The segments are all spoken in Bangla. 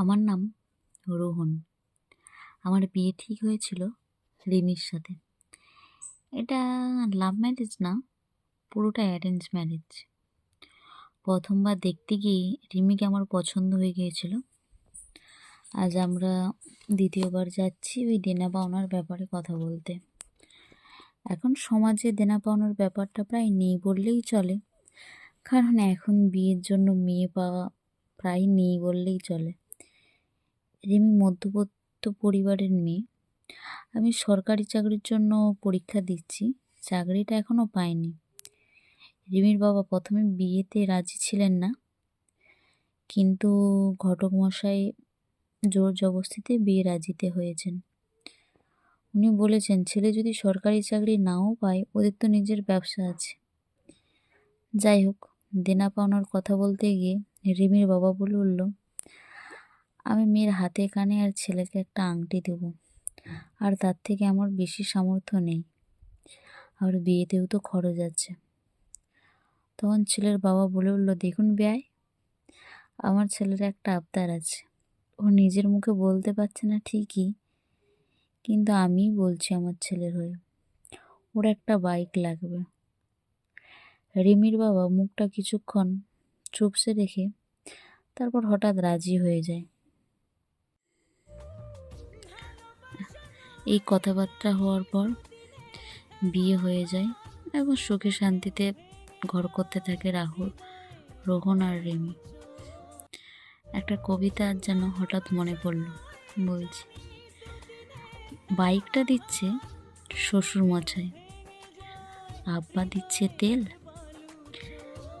আমার নাম রোহন। আমার বিয়ে ঠিক হয়েছিল রিমির সাথে। এটা লাভ ম্যারেজ না, পুরোটা অ্যারেঞ্জ ম্যারেজ প্রথমবার দেখতে গিয়ে রিমিকে আমার পছন্দ হয়ে গিয়েছিল। আজ আমরা দ্বিতীয়বার যাচ্ছি ওই দেনা পাওনার ব্যাপারে কথা বলতে। এখন সমাজে দেনা পাওনার ব্যাপারটা প্রায় নেই বললেই চলে। কারণ এখন বিয়ের জন্য মেয়ে পাওয়া প্রায় নেই বললেই চলে। রিমি মধ্যবিত্ত পরিবারের মেয়ে, আমি সরকারি চাকরির জন্য পরীক্ষা দিচ্ছি, চাকরিটা এখনও পাইনি। রিমির বাবা প্রথমে বিয়েতে রাজি ছিলেন না, কিন্তু ঘটক মশাই জোর জবস্তিতে বিয়ে রাজিতে হয়েছেন। উনি বলেছেন, ছেলে যদি সরকারি চাকরি নাও পায়, ওদের তো নিজের ব্যবসা আছে। যাই হোক, দেনা পাওনার কথা বলতে গিয়ে রিমির বাবা বলে উঠল আমি মেয়ের হাতে কানে আর ছেলেকে একটা আংটি দেব। আর তার থেকে আমার বেশি সামর্থ্য নেই। আর বিয়েতেও তো খরচ আছে। তখন ছেলের বাবা বলে উঠল, দেখুন ব্যয়, আমার ছেলের একটা আবদার আছে। ও নিজের মুখে বলতে পারছে না ঠিকই, কিন্তু আমি বলছি আমার ছেলের হয়ে। ওর একটা বাইক লাগবে। রিমির বাবা মুখটা কিছুক্ষণ চুপসে রেখে তারপর হঠাৎ রাজি হয়ে যায়। এই কথাবার্তা হওয়ার পর বিয়ে হয়ে যায় এবং সুখে শান্তিতে ঘর করতে থাকে রাহুল, রোহন আর রেমি। একটা কবিতা যেন হঠাৎ মনে পড়ল। বলছি, বাইকটা দিচ্ছে শ্বশুর মশাই আব্বা দিচ্ছে তেল।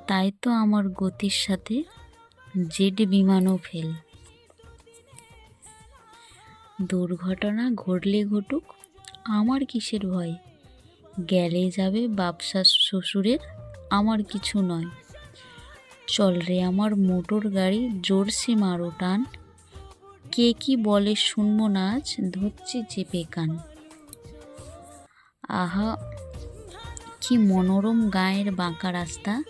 তাই তো আমার গতির সাথে জেড বিমানও ফেল। দুর্ঘটনা ঘটলে ঘটুক, আমার কিসের ভয়? গেলে যাবে বাপসা শ্বশুরের, আমার কিছু নয়। চল রে আমার মোটর গাড়ি জোরসে মারো টান। কে কি বলে শুনব না আজ, ধরছি চেপে কান। আহা, কি মনোরম গায়ের বাঁকা রাস্তা।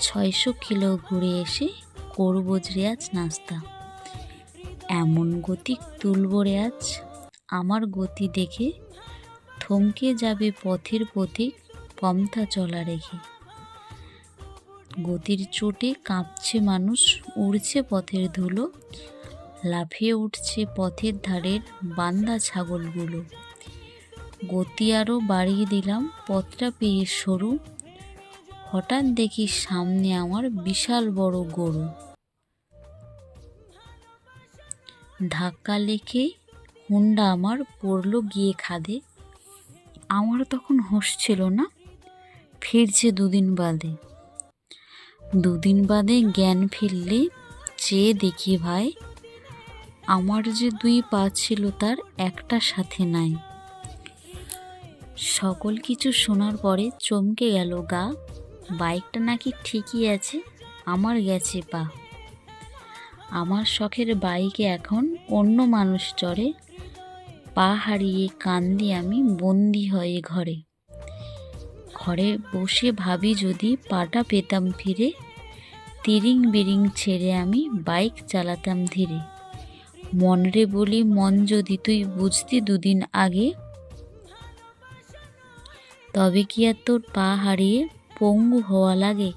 ছয়শো কিলো ঘুরে এসে করব যে আজ নাস্তা। এমন গতি তুলব রে আজ? আমার গতি দেখে থমকে যাবে পথের পথিক পমথা চলা রেখে। গতির চোটে কাঁপছে মানুষ, উড়ছে পথের ধুলো লাফিয়ে উঠছে পথের ধারের বান্দা ছাগলগুলো। গতি আরও বাড়িয়ে দিলাম, পথটা পেয়ে সরু। হঠাৎ দেখি সামনে আমার বিশাল বড় গরু। ধাক্কা লেখে হুন্ডা আমার পড়ল, গিয়ে খাদে। আমার তখন হোশ ছিল না। ফিরছে দুদিন বাদে। দুদিন বাদে জ্ঞান ফিরলে চেয়ে দেখি ভাই, আমার যে দুই পা ছিল তার একটা সাথে নাই। সকল কিছু শোনার পরে চমকে গেল গা। বাইকটা নাকি ঠিকই আছে, আমার গেছে পা। আমার শখের বাইকে এখন অন্য মানুষ চড়ে, পা হারিয়ে কান্দি আমি বন্দি হয়ে ঘরে। ঘরে বসে ভাবি যদি পাটা পেতাম ফিরে, তিরিং বিরিং ছেড়ে আমি বাইক চালাতাম ধীরে। মনরে বলি, মন যদি তুই বুঝতি দুদিন আগে, তবে কি আর তোর পা হারিয়ে পঙ্গু হওয়া লাগে?